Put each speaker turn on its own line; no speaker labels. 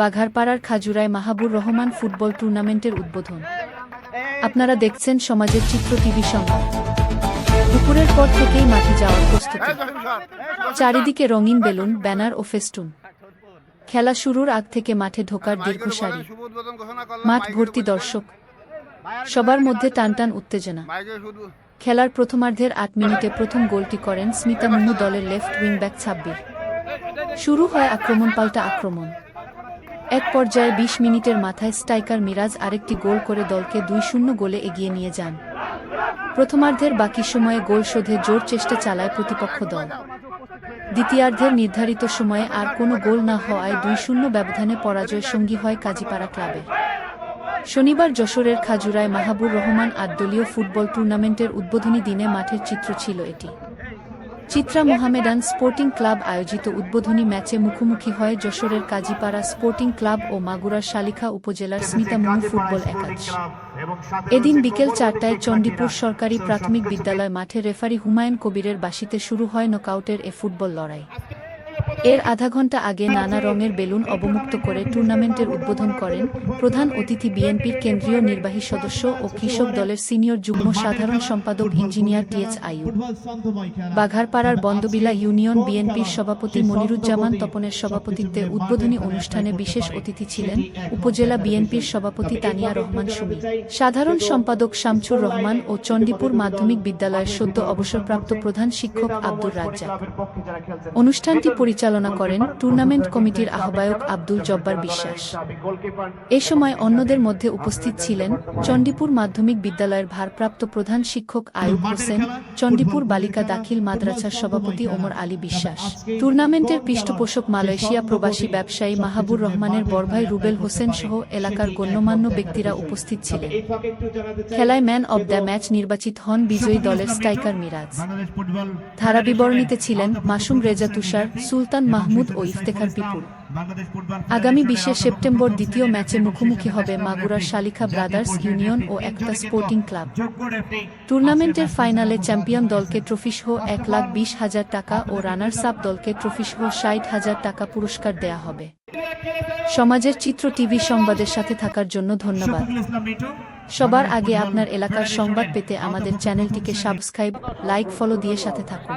বাঘারপাড়ার খাজুরায় মাহাবুর রহমান ফুটবল টুর্নামেন্টের উদ্বোধন আপনারা দেখছেন সমাজের চিত্র টিভি সংবাদ দুপুরের পর থেকেই মাঠে যাওয়ার প্রস্তুতি চারিদিকে রঙিন বেলুন ব্যানার ও ফেস্টুন খেলা শুরুর আগ থেকে মাঠে ঢোকার দীর্ঘ সারি মাঠ ভর্তি দর্শক সবার মধ্যে টানটান উত্তেজনা খেলার প্রথমার্ধের আট মিনিটে প্রথম গোলটি করেন স্মিতা মুমু দলের লেফট উইং ব্যাক ছাব্বির শুরু হয় আক্রমণ পাল্টা আক্রমণ এক পর্যায়ে ২০ মিনিটের মাথায় স্ট্রাইকার মিরাজ আরেকটি গোল করে দলকে দুই শূন্য গোলে এগিয়ে নিয়ে যান প্রথমার্ধের বাকি সময়ে গোল শোধে জোর চেষ্টা চালায় প্রতিপক্ষ দল দ্বিতীয়ার্ধের নির্ধারিত সময়ে আর কোনো গোল না হওয়ায় দুই শূন্য ব্যবধানে পরাজয় সঙ্গী হয় কাজীপাড়া ক্লাবে শনিবার যশোরের খাজুরায় মাহাবুর রহমান আদলীয় ফুটবল টুর্নামেন্টের উদ্বোধনী দিনে মাঠের চিত্র ছিল এটি চিত্রা মোহামেডান স্পোর্টিং ক্লাব আয়োজিত উদ্বোধনী ম্যাচে মুখোমুখি হয় যশোরের কাজীপাড়া স্পোর্টিং ক্লাব ও মাগুরার শালিখা উপজেলার স্মিতামোহন ফুটবল একাদশ এদিন বিকেল চারটায় চণ্ডীপুর সরকারি প্রাথমিক বিদ্যালয় মাঠে রেফারি হুমায়ুন কবিরের বাসিতে শুরু হয় নকআউটের এ ফুটবল লড়াই এর আধা ঘন্টা আগে নানা রঙের বেলুন অবমুক্ত করে টুর্নামেন্টের উদ্বোধন করেন প্রধান অতিথি বিএনপির কেন্দ্রীয় নির্বাহী সদস্য ও কৃষক দলের সিনিয়র যুগ্ম সাধারণ সম্পাদক ইঞ্জিনিয়ার টিএচ আইউ বাঘারপাড়ার বন্দবিলা ইউনিয়ন বিএনপির সভাপতি মনিরুজ্জামান তপনের সভাপতিত্বে উদ্বোধনী অনুষ্ঠানে বিশেষ অতিথি ছিলেন উপজেলা বিএনপির সভাপতি তানিয়া রহমান সুমি সাধারণ সম্পাদক শামছুর রহমান ও চণ্ডীপুর মাধ্যমিক বিদ্যালয়ের সদ্য অবসরপ্রাপ্ত প্রধান শিক্ষক আব্দুর রাজ্জাক অনুষ্ঠানটি পরিচালনা পরিচালনা করেন টুর্নামেন্ট কমিটির আহ্বায়ক আব্দুল জব্বার বিশ্বাস এ সময় অন্যদের মধ্যে উপস্থিত ছিলেন চণ্ডীপুর মাধ্যমিক বিদ্যালয়ের ভারপ্রাপ্ত প্রধান শিক্ষক আয়ুব হোসেন চণ্ডীপুর বালিকা দাখিল মাদ্রাসার সভাপতি ওমর আলী বিশ্বাস টুর্নামেন্টের পৃষ্ঠপোষক মালয়েশিয়া প্রবাসী ব্যবসায়ী মাহাবুর রহমানের বরভাই রুবেল হোসেন সহ এলাকার গণ্যমান্য ব্যক্তিরা উপস্থিত ছিলেন খেলায় ম্যান অব দ্য ম্যাচ নির্বাচিত হন বিজয়ী দলের স্ট্রাইকার মিরাজ ধারাবিবরণীতে ছিলেন মাসুম রেজা তুষার সুলতান সুলতান মাহমুদ ও ইফতেখার বিপুল আগামী বিশে সেপ্টেম্বর দ্বিতীয় ম্যাচে মুখোমুখি হবে মাগুরার শালিখা ব্রাদার্স ইউনিয়ন ও একটা স্পোর্টিং ক্লাব টুর্নামেন্টের ফাইনালে চ্যাম্পিয়ন দলকে ট্রফিসহ এক লাখ বিশ হাজার টাকা ও রানার্স আপ দলকে ট্রফিসহ ষাট হাজার টাকা পুরস্কার দেয়া হবে সমাজের চিত্র টিভি সংবাদের সাথে থাকার জন্য ধন্যবাদ সবার আগে আপনার এলাকার সংবাদ পেতে আমাদের চ্যানেলটিকে সাবস্ক্রাইব লাইক ফলো দিয়ে সাথে থাকুন